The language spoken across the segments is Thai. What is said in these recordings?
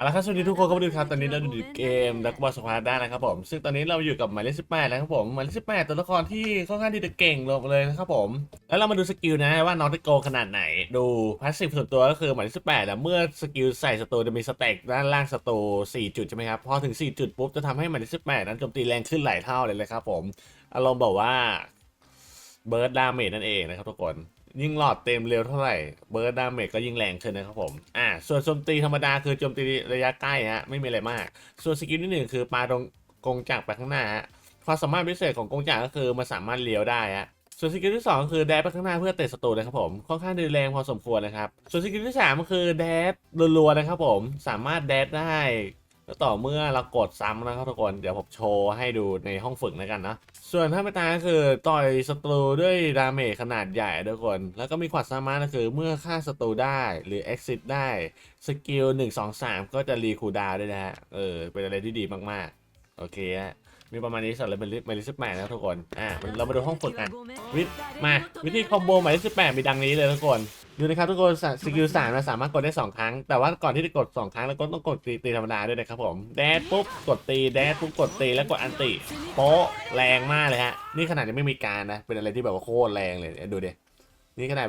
เอาละครับสวัสดีทุกคนครับดูครับตอนนี้เราอยู่เกมดักบอลสควอตได้นะครับผมซึ่งตอนนี้เราอยู่กับหมายเลขสิบแปดแล้วครับผมหมายเลขสิบแปดตัวละครที่ค่อนข้างที่จะเก่งลงเลยนะครับผมแล้วเรามาดูสกิลนะว่าน้องจะโกขนาดไหน ดูพาสซีฟส่วนตัวก็คือหมายเลขสิบแปดเมื่อสกิลใส่สตูจะมีสเต็กด้านล่างสตูสี่จุดใช่ไหมครับพอถึงสี่จุดปุ๊บจะทำให้หมายเลขสิบแปดนั้นโจมตีแรงขึ้นหลายเท่าเลยเลยครับผมอารมณ์แบบว่าเบิร์ดดาเมจนั่นเองนะครับทุกคน ยิ่งหลอดเต็มเร็วเท่าไหร่เบิร์ดดาเมจก็ยิ่งแรงขึ้นนะครับผมอ่าส่วนโจมตีธรรมดาคือโจมตีระยะใกล้ฮะไม่มีอะไรมาก ส่วนสกิลที่หนึ่งคือปาตรงกงจักรไปข้างหน้าฮะความสามารถพิเศษของกงจักรก็คือมันสามารถเลี้ยวได้ฮะส่วนสกิลที่สองคือแดดไปข้างหน้าเพื่อเตะศัตรูนะครับผมค่อนข้างดูแรงพอสมควรนะครับ ส่วนสกิลที่สามก็คือแดดรัวๆนะครับผมสามารถแดดได้ ก็ต่อเมื่อเรากดซ้ำนะครับทุกคน เดี๋ยวผมโชว์ให้ดูในห้องฝึกแล้วกันเนาะส่วนถ้าไม่ตายก็คือต่อยศัตรูด้วยดาเมจขนาดใหญ่ทุกคน แล้วก็มีความสามารถก็คือเมื่อฆ่าศัตรูได้หรือ exit ได้ สกิล 1 2 3 ก็จะรีคูดาวด้วยนะฮะ เออ เป็นอะไรที่ดีมากๆ โอเคฮะ มีประมาณนี้สำหรับเมลิสเมลิสแปดนะทุกคน อ่าเรามาดูห้องฝึกกันวิทมาวิธีคอมโบหมายเลขสิบแปดมีดังนี้เลยทุกคน ดูนะครับทุกคนสกิลสามเราสามารถกดได้สองครั้ง แต่ว่าก่อนที่จะกดสองครั้งแล้วก็ต้องกดตีตีธรรมดาด้วยนะครับผมแดดปุ๊บกดตีแดดปุ๊บกดตีแล้วกดอันติโป๊ะแรงมากเลยฮะนี่ขนาดยังไม่มีการนะ เป็นอะไรที่แบบว่าโคตรแรงเลยดูดินี่ขนาด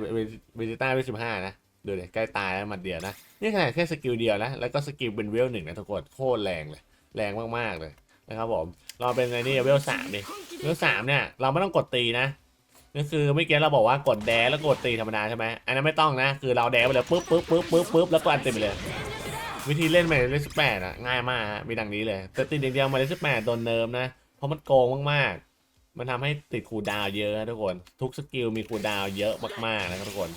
เวจิต้าเวสิบห้านะดูดิใกล้ตายแล้วหมัดเดียวนะนี่ขนาดแค่สกิลเดียวนะแล้วก็สกิลเป็นเวลหนึ่งนะทุกคนโคตรแรงเลย แรงมากๆเลยนะครับผม เราเป็นไงนี่เวลสามดิเวลสามเนี่ยเราไม่ต้องกดตีนะก็คือเมื่อกี้เราบอกว่ากดแดแล้วกดตีธรรมดาใช่ไหมอันนั้นไม่ต้องนะ คือเราแดไปเลยปุ๊บปุ๊บปุ๊บปุ๊บปุ๊บแล้วก็อันเต็มไปเลย วิธีเล่นหมาเลสแปดอะง่ายมากมีดังนี้เลยแต่ติดเดียวมาเลสแปดโดนเนิร์มนะ เพราะมันโกงมากๆ มันทำให้ติดคูดาวเยอะทุกคน ทุกสกิลมีคูดาวเยอะมากๆนะครับทุกคน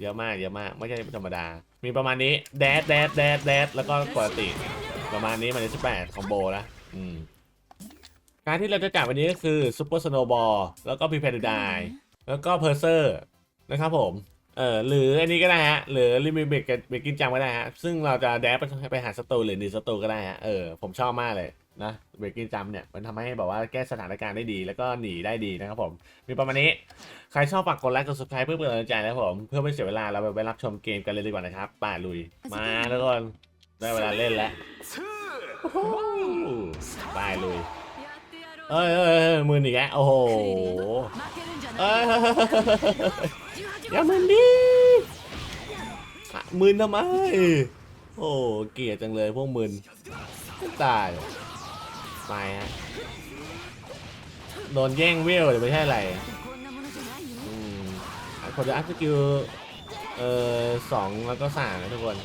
เยอะมากเยอะมากไม่ใช่ธรรมดา มีประมาณนี้แดดแดดแดดแดดแล้วก็กดติประมาณนี้มาเลสแปดคอมโบนะอืม การที่เราจะจับวันนี้ก็คือซูเปอร์สโนบอลแล้วก็พีเพดไดแล้วก็เพอร์เซอร์นะครับผมเออหรืออันนี้ก็ได้ฮะ หรือลิมิเบกเบกินจังก็ได้ฮะ ซึ่งเราจะแดบไปไปหาสตูหรือหนีสตูก็ได้ฮะ เออ ผมชอบมากเลยนะเบกินจัมเนี่ย มันทำให้แบบว่าแก้สถานการณ์ได้ดี แล้วก็หนีได้ดีนะครับผม มีประมาณนี้ ใครชอบฝากกดไลค์กด subscribe เพื่อเป็นกำลังใจนะครับผม เพื่อไม่เสียเวลาเราไปรับชมเกมกันเลยดีกว่านะครับ ป่าลุย มาทุกคนได้เวลาเล่นแล้วป่าลุย เอ้ยเอ้ยเอ้ยมืออีกแล้วโอ้โหเอ้ยอย่ามืนดิอะมืนทำไม โอ้เกลียดจังเลยพวกมืนตายไปฮะโดนแย่งเวลหรือไม่ใช่อะไรอืมผมจะอัพสกิลเอ่อสองแล้วก็สามนะทุกคน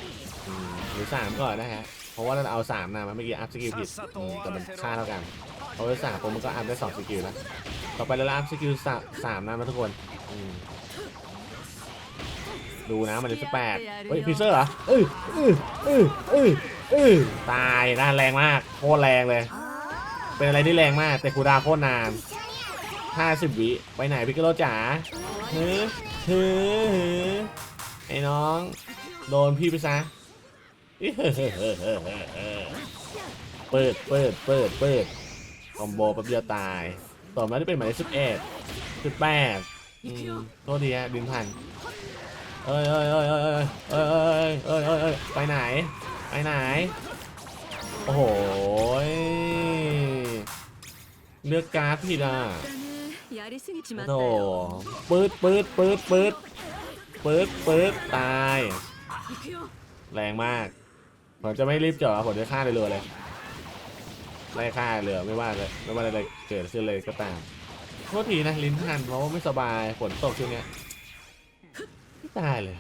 อืมหรือสามก่อนนะฮะเพราะว่าเราเอาสามนะมันเมื่อกี้อัพสกิลผิดอืมแต่มันค่าเท่ากัน เอาไว้สามผมมันก็อัพได้สองสกิลแล้วต่อไปเราอัพสกิลสามสามนะทุกคนอืมดูนะมันจะสิบแปดเฮ้ยพิเซอร์เหรอเอ้ยเอ้ยเอ้ยเอ้ยเอ้ยตายนะแรงมากโคตรแรงเลย เป็นอะไรที่แรงมาก แต่คูดาโคตรนานห้าสิบวิไปไหนพิกโลจ๋าเฮ้ยเฮ้ยไอ้น้อง โดนพี่ไปซะเปิดเปิดเปิดเปิด คอมโบแป๊บเดียวตาย ต่อมาที่เป็นหมายเลขสิบเอ็ดสิบแปดอืมโทษทีฮะดินพันเอ้ยเอ้ยเอ้ยเอ้ยเอ้ยเอ้ยเอ้ยเอ้ยเอ้ยไปไหน ไปไหน โอ้โหยเลือกการ์ดผิดอะโอ้โหปืดปืดปืดปืดปืดปืดตาย แรงมาก ผมจะไม่รีบจอดผมจะฆ่าเลยเลยเลย ไล่ฆ่าเหลือไม่ว่าเลยไม่ว่าอะไรเกิดขึ้นเลยก็ตามโทษทีนะลิ้นพันเพราะว่าไม่สบายฝนตกช่วงเนี้ยไม่ตายเลย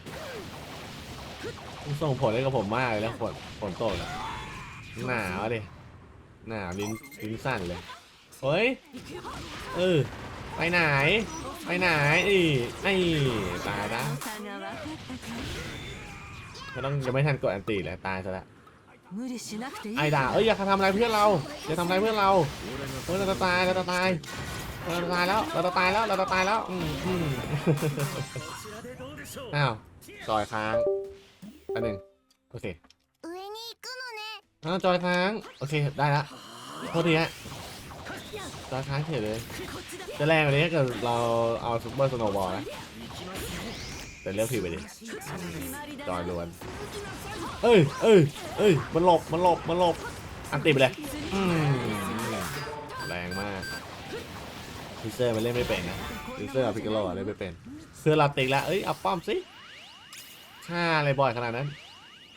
ส่งผลให้กับผมมากเลยแล้วฝนฝนตกอะหนาวดิหนาวลิ้นลิ้นสั่นเลยเฮ้ยเออไปไหนไปไหนอีไอ้ตายแล้วไม่ต้องยังไม่ทันกดอันตีเลยตายซะ แล้ว ไอ้ด่าเอ้ยอย่าทำอะไรเพื่อนเราอย่าทำอะไรเพื่อนเราเฮ้ยเราจะตายเราจะตายเราจะตายแล้วเราจะตายแล้วเราจะตายแล้วอืมอืม อ้าวจอยค้างอันหนึ่งโอเค 上に行くのね อ้าวจอยค้างโอเคได้ละโทษทีฮะจอยค้างเฉยเลย จะแรงกว่านี้ถ้าเกิดเราเอาซุปเปอร์สโนว์บอลนะ แต่เลือกผิไปดิจอยล้วน เอ้ยเอ้ยเอ้ยมันหลบมันหลบมันหลบอันติไปเลยแรงแรงมากพิเซอร์มันเล่นไม่เป็นนะพิเซอร์กัพิกโลเล่นไม่เป็น เสื้อลาติกแล้วเอ้ยเอาป้อมสิฆ่าอะไรบ่อยขนาดนั้น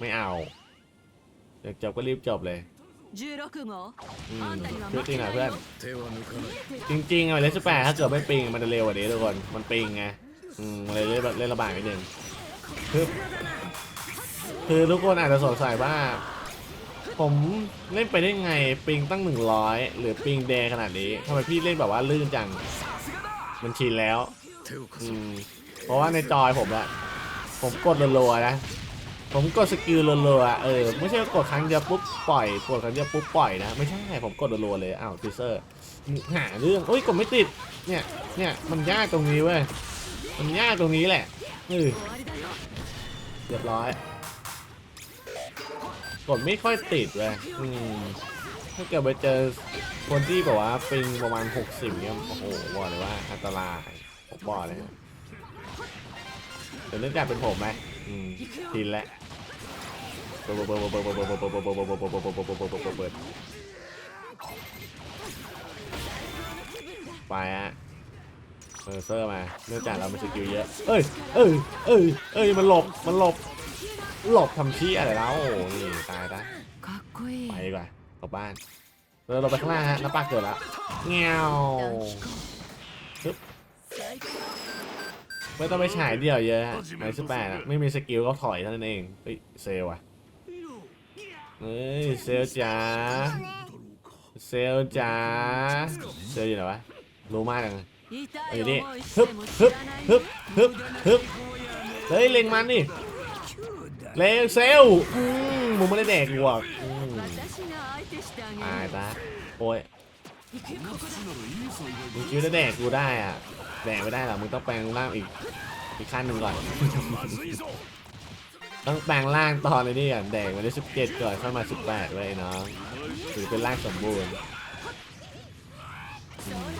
ไม่เอาอยากจบก็รีบจบเลยช่วยจริงหน่อยเพื่อน จริงๆอะไรเลสแปรถ้าเกิดไม่ปิงมันจะเร็วกว่านี้ทุกคน มันปิงไง อืมเลยเล่นเล่นระบายนิดนึงคือคือทุกคนอาจจะสงสัยว่า ผมเล่นไปได้ไงปิงตั้งหนึ่งร้อยหรือปิงแดงขนาดนี้ทำไมพี่เล่นแบบว่าลื่นจังมันชินแล้วอืมเพราะว่าในจอยผมอะผมกดรัวๆนะผมกดสกิลรัวๆเออไม่ใช่กดครั้งเดียวปุ๊บปล่อยกดครั้งเดียวปุ๊บปล่อยนะไม่ใช่ผมกดรัวๆเลยอ้าวฟิเซอร์หาเรื่องโอ้ยกดไม่ติดเนี่ยเนี่ยมันยากตรงนี้เว้ย มันยากตรงนี้แหละเออเรียบร้อย กดไม่ค่อยติดเลยอืมถ้าเกิดไปเจอคนที่แบบว่าปิงประมาณ 60เนี่ยโอ้โหบอกเลยว่าอันตรายผมบอกเลยเดี๋ยวเรื่องกาเป็นผมไหมอืมทินแล้วเปิดเปิดเปิดเปิดเปิดเปิดเปิดเปิดเปิดเปิดเปิดเปิดเปิดเปิดเปิดเปิดไปฮะ เลเซอร์มาเนื่องจากเรามีสกิลเยอะ เอ้ย เอ้ย เอ้ย เอ้ย มันหลบ มันหลบ หลบทำที่อะไรแล้วนี่ตายละไปดีกว่ากลับบ้านเราไปข้างล่างฮะน้ำปลาเกิดแล้วเงี้ยวปึ๊บไม่ต้องไปฉายเดี่ยวเยอะฮะไอ้สแปดไม่มีสกิลก็ถอยเท่านั้นเองเฮ้ยเซล่ะเฮ้ยเซลจ้าเซลจ้าเซลอยู่ไหนวะรู้มากเลย อยู่นี่ฮึบฮึบฮึบฮึบฮึบเฮ้ยเล็งมันนี่เล็งเซลอืมมึงไม่ได้แดกหรอกตายละโอ้ยมึงคิดว่าแดกกูได้อะแดกไม่ได้หรอมึงต้องแปลงร่างอีกอีกขั้นหนึ่งก่อน ต้องแปลงร่างตอนเลยนี่อะแดกมาได้สิบเจ็ดก่อนเข้ามาสิบแปดไว้น้องถือเป็นร่างสมบูรณ์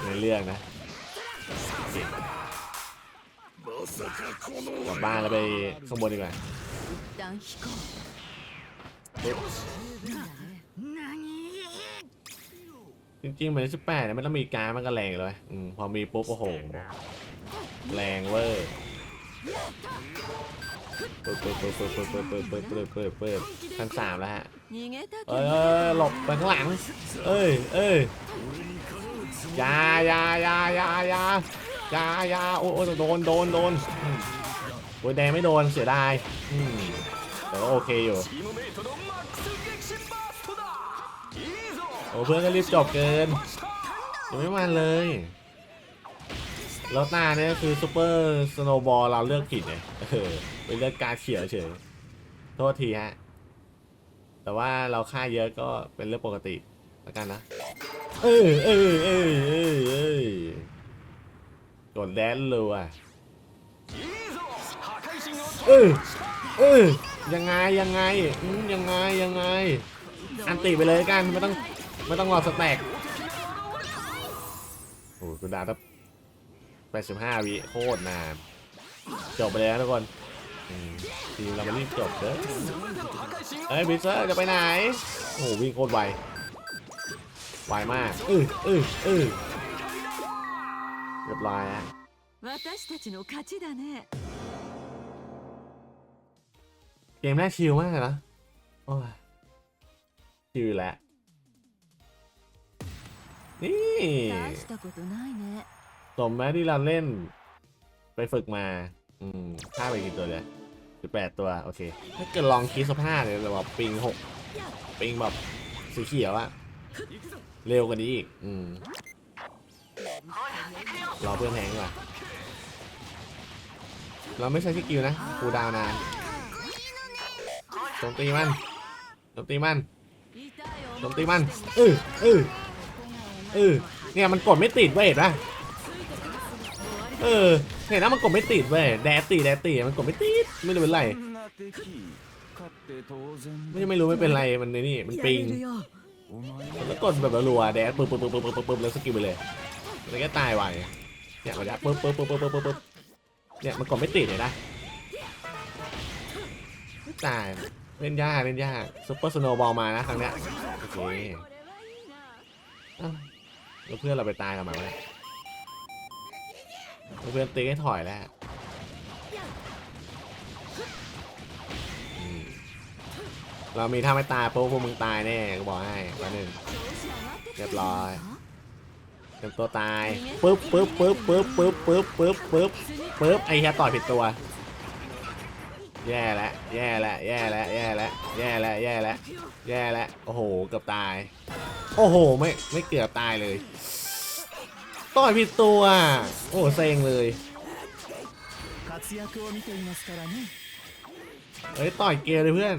ในเรื่องนะ กลับบ้านแล้วไปข้างบนดีกว่าจริงๆมันสิบแปดเนี่ยมันต้องมีการมันก็แรงเลยอพอมีปุ๊บโอ้โห แรงเวอร์เปิดเปิดเปิดเปิดเปิดเปิดเปิดเปิดเปิดเปิดเปิดทั้งสามแล้วฮะเอ้ยหลบไปข้างหลัง เอ้ยเอ้ย ยายายายายายายาโอ้ยโดนโดนโดนโอ้ยแดงไม่โดนเสียดายแต่ก็โอเคอยู่โอ้เพื่อนก็รีบจบเกินยังไม่มาเลยแล้วหน้าเนี่ยคือซูเปอร์สโนบอลเราเลือกผิดเนี่ยเเป็นเลือกกาเขียวเฉยโทษทีฮะแต่ว่าเราค่าเยอะก็เป็นเรื่องปกติแล้วกันนะ เออเออเออเออเออกดแดนเลยว่ะเออเออยังไงยังไงยังไงยังไง อันติไปเลยกันไม่ต้องไม่ต้องรอสแต็กโอ้คุณดาตั้งแปดสิบห้าวิโคตรนานจบไปแล้วทุกคนทีเรามารีบจบเด้อเฮ้ยบิสเซอร์จะไปไหน โอ้วิ่งโคตรไว วามากเออเออเออเรียบร้อยฮะเกมแรกชิลมากเลยนะโอ้ยชิลแหละนี่สมแม้ที่เราเล่น ไปฝึกมา อืมฆ่าไปกี่ตัวเลยสิบแปดตัว โอเค ถ้าเกิดลองคิดสภาพเลยแบบปิงหกปิงแบบสีเขียวอะ เร็วกว่านี้อีก อืม รอเพื่อนแทงดีกว่อเราไม่ใช้สกิวนะกูดาวนานตรงตีมันตรงตีมันตรงตีมันเออเออเออเนี่ยมันกดไม่ติดเว้ยนะเออเห็นนะมันกดไม่ติดเว้ยแดดตีแดดตีมันกดไม่ติดไม่รู้เป็นไรไม่ไม่รู้ไม่เป็นไรมันในนี่มันปิง แล้วกดแบบรัวแดดปึ๊บปึ๊บปึ๊ปึ๊ปึ๊แล้วสกิลไปเลยแล้วก็ตายไวเนี่ยมันจะปึ๊บปึ๊บปึ๊บปึ๊บปึ๊บเนี่ยมันกดไม่ติดเลยนะตายเล่นยากเล่นยากซุปเปอร์สโนว์บอลมานะครั้งเนี้ยโอเคเพื่อนเราไปตายกันมาไหมเพื่อนตีให้ถอยแล้ว เรามีถ้าไม่ตายปุ๊บพวกมึงตายแน่ก็บอกให้วันหนึ่งเรียบร้อยเต็มตัวตายปุ๊บปุ๊บปุ๊บปุ๊บปุ๊บปุ๊บปุ๊บปุ๊บปุ๊บไอ้แค่ต่อยผิดตัว แย่แล้วแย่แล้วแย่แล้วแย่แล้วแย่แล้วแย่แล้วแย่แล้วโอ้โหเกือบตาย โอ้โหไม่ไม่เกือบตายเลยต่อยผิดตัว โอ้เซ็งเลยเฮ้ยต่อยเกลเลยเพื่อน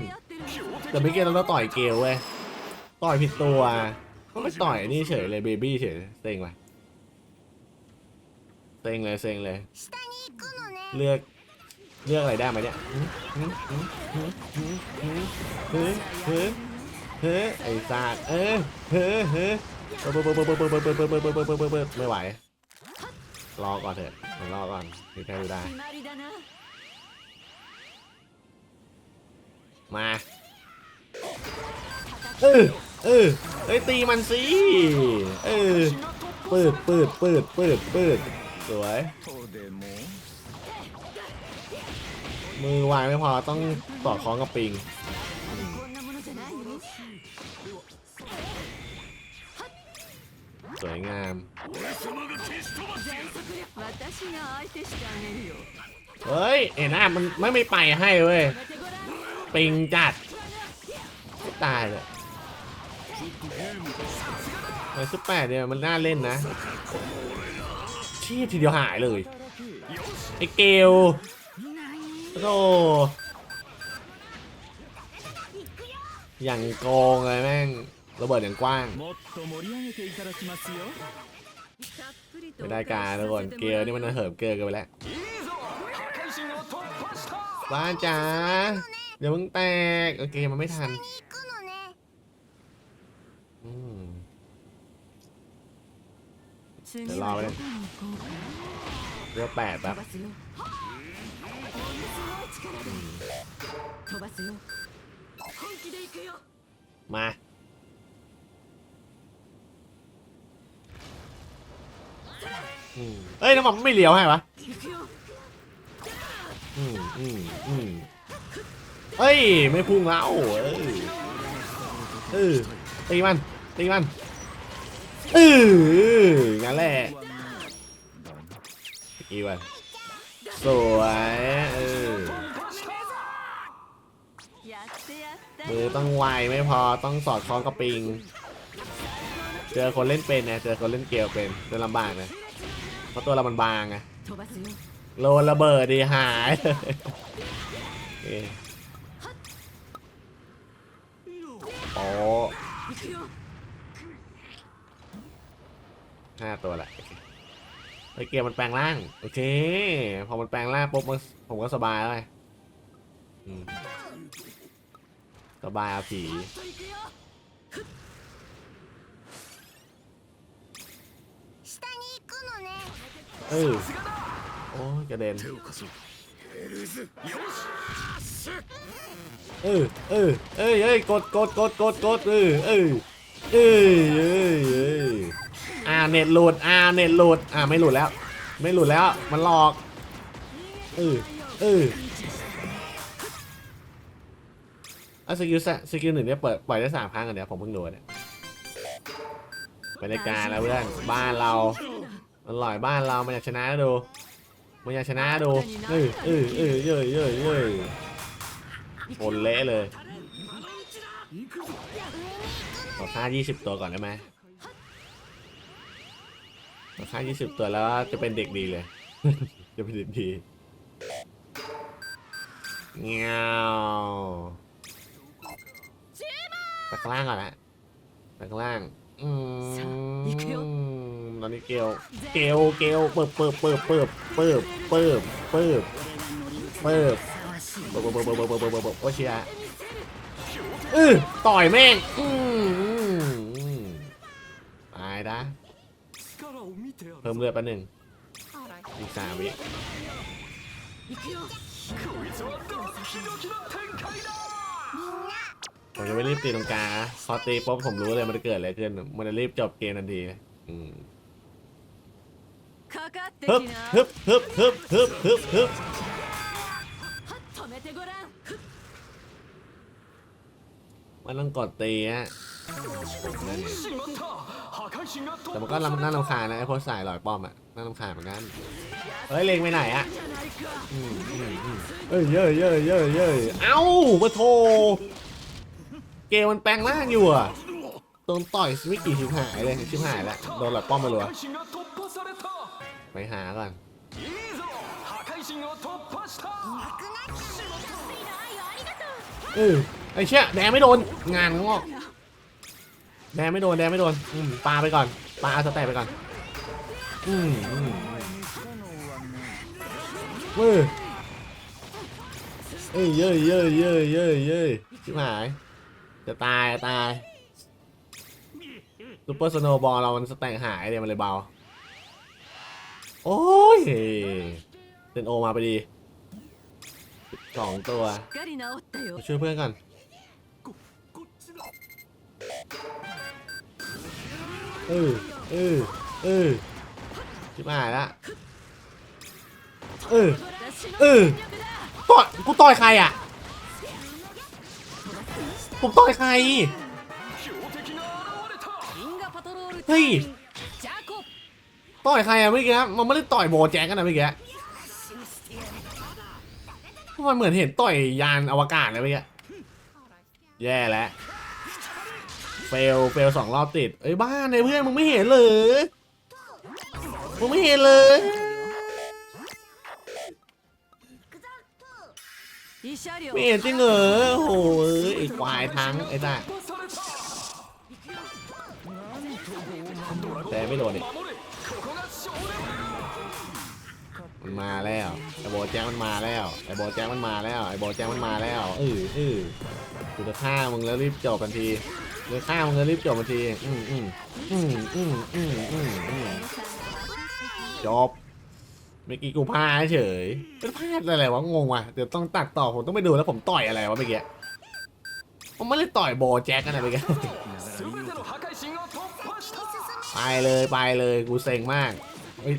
แต่เยวไม่เกลเราต่อยเกลเว้ยต่อยผิดตัวก็ไม่ต่อยนี่เฉยเลยเบบี้เฉยเต็งไปเต็งเลยเซ็งเลย เลือกเลือกอะไรได้ไหมเนี่ยเฮ้ยเฮ้ยเฮ้ยไอ้สัตว์เออเฮ้ยเฮ้ยไม่ไหวรอก่อนเถอะรอก่อนมีใครดูได้มา เออเออเอ้ยตีมันสิเออปืดปืดปืดปืดปืดสวย มือวางไม่พอต้องต่อคล้องกับปิงสวยงาม เฮ้ยเอ็น่ามันไม่ไปให้เว้ย ปิงจัด ตายเลยไอ้สุปแปดเนี่ยมันน่าเล่นนะชี้ทีเดียวหายเลยไอ้เกลโออย่างกองเลยแม่งระเบิดอย่างกว้างไม่ได้การทุกคนเกลนี่มันเหิมเกลกันไปแล้วบ้านจ๋าเดี๋ยวมึงแตกโอเคมันไม่ทัน เดี๋ยวรอไปเลยเรียกแปดแบบมาเอ้ยน้ำมันไม่เลี้ยวให้วะเอ้ย ไม่พุ่งแล้วเอ้ยตีมันตีมัน เอองั้นแหละอีวันสวยมือต้องไวไม่พอต้องสอดคล้องกับปิง เจอคนเล่นเป็นนะเจอคนเล่นเกลเป็นจะลำบากนะเพราะตัวเรามันบางไงโลนระเบิดดีหายโอ้ ห้าตัวแหละไอเกียร์มันแปลงร่าง โอเค พอมันแปลงร่างปุ๊บมันผมก็สบายแล้วไงสบายอาผีเออโอ้กระเด็นเออเออเอ้ยเอ้ยกดกดกดกดกดเออเออเอ้เออ อ่าเน็ตหลุดอ่าเน็ตหลุดอ่าไม่หลุดแล้ว ไม่หลุดแล้วมันหลอกเออเอออสกิลสสกิลหนึ่งเนี่ยเปิดปล่อยได้สามครั้งกันเดี๋ยวผมเพิ่งดูเนี่ยบรรยากาศแล้วเพื่อนบ้านเรามันลอยบ้านเรามันอยากชนะดูมันอยากชนะดูเออเออเออเยอะเยอะเยอะคนเละเลยขอค่า20 ตัวก่อนได้ไหม ราคายี่สิบตัวแล้วจะเป็นเด็กดีเลย จะเป็นเด็กดีเงี้ยวไปข้ล่างก่อนละไปข้ล่าง อืมตอนนี้เกลียวเกลียวเกลเปิบเปิบเปิบเปิบเปิบเปิบเปิบเปิบเปิบเปิบเปิบเปิบเปิบเปิบโอเชิยอือต่อยแม่งอืมตายนะ เพิ่มเลือดไปหนึ่งอีกสามวิผมจะไม่รีบตีตรงกลางนะพอตีปุ๊บผมรู้เลยมันจะเกิดอะไรขึ้น มันจะรีบจบเกมทันทีฮึบฮึบฮึบฮึบฮึบฮึบฮึบมันต้องกดตีฮะ แต่มันก็ลำน่าลำคาญนะไอ้คนสายหลอยป้อมอะน่าลำคาญเหมือนกันเฮ้ยเลงไปไหนอะเอ้ยเย้ยเย้ยเย้ยเย้ยเอ้ามาโทเกมันแปลงร่างอยู่อะโดนต่อยไม่กี่ชิ้นหายเลยชิ้นหายแล้วโดนหลับป้อมมาเลยไปหาก่อนเออไอ้เชี่ยแดงไม่โดนงานงอ แดงไม่โดนแดงไม่โดนอืมปลาไปก่อนปลาเอาสแตทไปก่อนอืมอืมเฮ้ยเอ้ยเย้ยเย้ยเย้ยเย้เย้ยชิบหาย จะตายตายซูเปอร์สโนว์บอลเรามันสแต็กหายเนี่ยมันเลยเบา โอ้ยเซนโอมาไปดีสองตัวช่วยเพื่อนก่อน เออเออเออชิบหายละเออเออต่อยกูต่อยใครอะผมต่อยใครเฮ้ยต่อยใครอะเมื่อกี้มันไม่ได้ต่อยโบแจ็คกันนะเมื่อกี้มันเหมือนเห็นต่อยยานอวกาศเลยเมื่อกี้แย่แล้ว เฟล เฟลสองรอบติด เอ้ยบ้านในเพื่อนมึงไม่เห็นเลยมึงไม่เห็นเลยไม่เห็นจริงเหรอโอ้ยไอ้ควายทั้งไอ้จ้าแต่ไม่โดนดิมันมาแล้วไอ้โบแจ็คมันมาแล้วไอ้โบแจ็คมันมาแล้วไอ้โบแจ็คมันมาแล้วเออเออกูจะฆ่ามึงแล้วรีบจบทันที เดี๋ยข้ามเงินรีบจบมาทีอืมอืมอืมอืมอืมอืมอืมจบเมื่อกี้กูพลาดเฉยเป็นพลาดอะไรวะงงว่ะเดี๋ยวต้องตัดต่อผมต้องไปดูแล้วผมต่อยอะไรวะเมื่อกี้ผมไม่ได้ต่อยโบแจ็คกันนะไมื่กี้ไปเลยไปเลยกูเซ็งมาก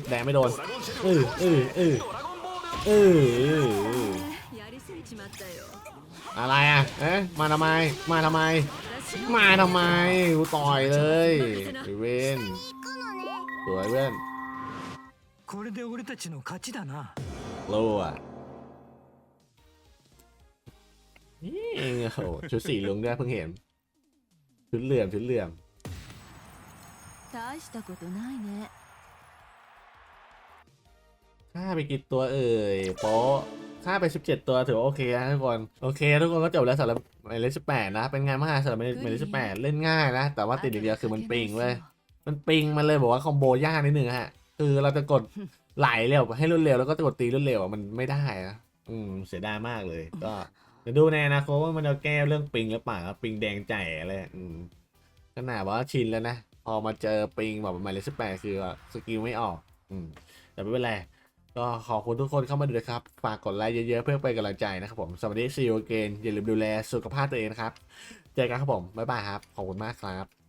แดงไม่โดนอืออืออืออือออะไรอะเอ๊ะมาทำไม มาทำไม มาทำไมกูต่อยเลยไอเวนสวยเว้นโล่อนี่โอ้ชุดสีลุงด้วยเพิ่งเห็น ชุดเหลื่อมชุดเหลื่อมข้าไปกินตัวเอ่ยโป๊ะ ฆ่าไป 17 ตัวถือว่าโอเคนะทุกคน โอเค ทุกคนก็จบแล้วสำหรับหมายเลข18นะ เป็นไงบ้างฮะสำหรับหมายเลข18เล่นง่ายนะ แต่ว่าติดอย่างเดียวคือมันปิงเว้ยมันปิงมันเลยบอกว่าคอมโบยากนิดนึงฮะ คือเราจะกดไหลเร็วให้รวดเร็วแล้วก็จะกดตีรวดเร็วอะมันไม่ได้นะอืมเสียดายมากเลย ก็เดี๋ยวดูในอนาคตว่ามันจะแก้เรื่องปิงหรือเปล่าครับปิงแดงใจอะไรอืมขนาดว่าชินแล้วนะ พอมาเจอปิงแบบหมายเลขสิบแปดคือสกิลไม่ออก อืมแต่ไม่เป็นไร ก็ขอบคุณทุกคนเข้ามาดูนะครับ ฝากกดไลค์เยอะๆ เพื่อเป็นกำลังใจนะครับผมสวัสดีซีโอเกนอย่าลืมดูแลสุขภาพตัวเองนะครับ เจอกันครับผม บ๊ายบายครับ ขอบคุณมากครับ